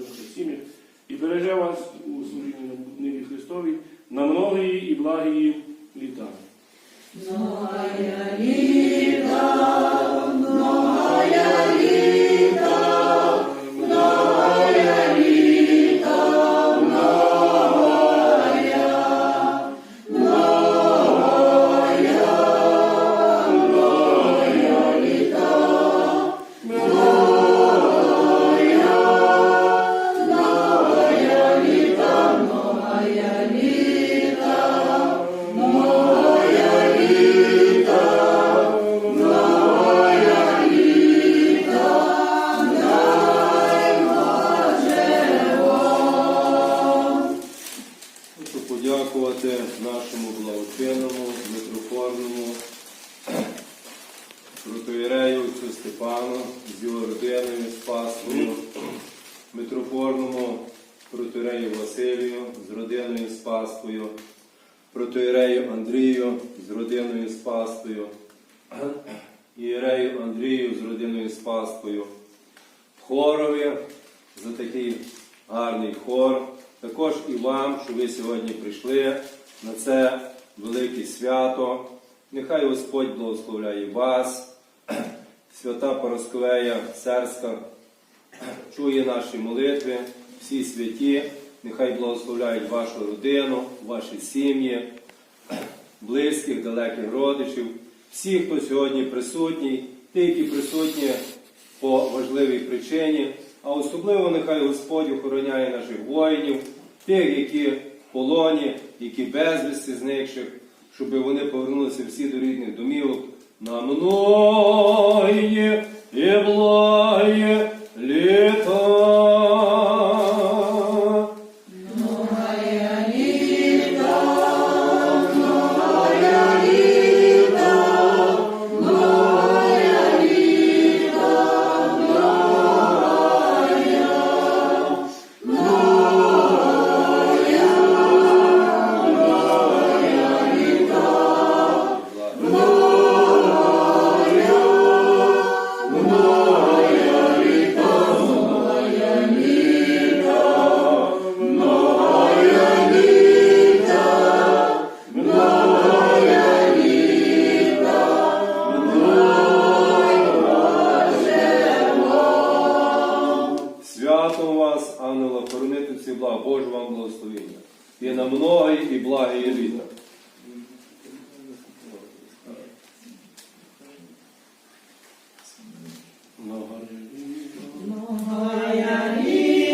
та сім'ях і береже вас у служінні на Христовій на многії і благії нашому благочинному, митрофорному протоірею отцю Степану з його родиною, з паствою, митрофорному протоірею Василію з родиною з паствою, протоірею Андрію з родиною з паствою, ієрею Андрію з родиною з паствою, хорові за такий гарний хор. Також і вам, що ви сьогодні прийшли на це велике свято. Нехай Господь благословляє вас, свята Поросковея Церська чує наші молитви, всі святі, нехай благословляють вашу родину, ваші сім'ї, близьких, далеких родичів, всі, хто сьогодні присутній, ті, які присутні по важливій причині, а особливо нехай Господь охороняє наших воїнів, тих, які в полоні, які безвісти зникших, щоб вони повернулися всі до рідних домівок. На многі святом вас, ангела, хоронити всі благ, Божу вам благословіння. І на многої, і благий літа.